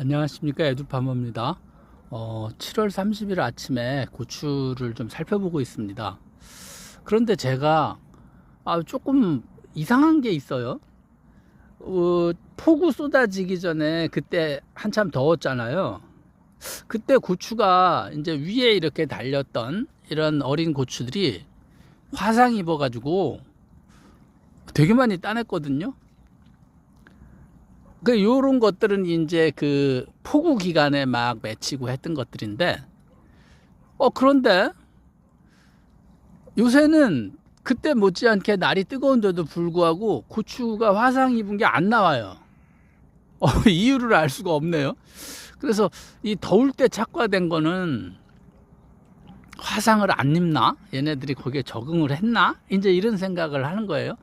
안녕하십니까 에두파머입니다. 어, 7월 30일 아침에 고추를 좀 살펴보고 있습니다. 그런데 제가 아, 조금 이상한 게 있어요. 어, 폭우 쏟아지기 전에 그때 한참 더웠잖아요. 그때 고추가 이제 위에 이렇게 달렸던 이런 어린 고추들이 화상 입어 가지고 되게 많이 따냈거든요. 그 요런 것들은 이제 그 폭우 기간에 막 맺히고 했던 것들인데 어 그런데 요새는 그때 못지않게 날이 뜨거운데도 불구하고 고추가 화상 입은 게 안 나와요. 어, 이유를 알 수가 없네요. 그래서 이 더울 때 착화된 거는 화상을 안 입나? 얘네들이 거기에 적응을 했나? 이제 이런 생각을 하는 거예요.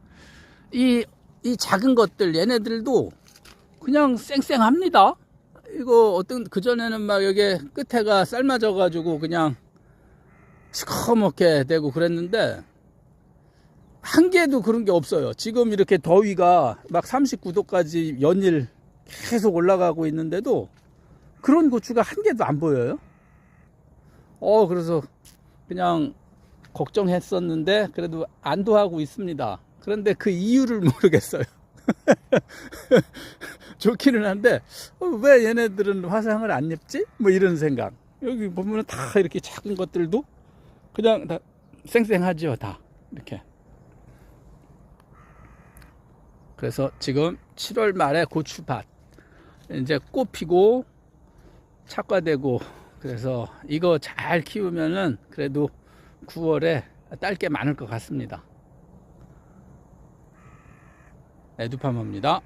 이, 이 작은 것들, 얘네들도 그냥 쌩쌩합니다. 이거 어떤 그전에는 막 여기 끝에가 삶아져 가지고 그냥 시커멓게 되고 그랬는데 한 개도 그런 게 없어요. 지금 이렇게 더위가 막 39도까지 연일 계속 올라가고 있는데도 그런 고추가 한 개도 안 보여요. 어, 그래서 그냥 걱정했었는데 그래도 안도하고 있습니다. 그런데 그 이유를 모르겠어요. 좋기는 한데 어, 왜 얘네들은 화상을 안 입지? 뭐 이런 생각. 여기 보면 다 이렇게 작은 것들도 그냥 다 쌩쌩하죠, 다 이렇게. 그래서 지금 7월 말에 고추밭 이제 꽃 피고 착과되고 그래서 이거 잘 키우면은 그래도 9월에 딸 게 많을 것 같습니다. 에두파머입니다.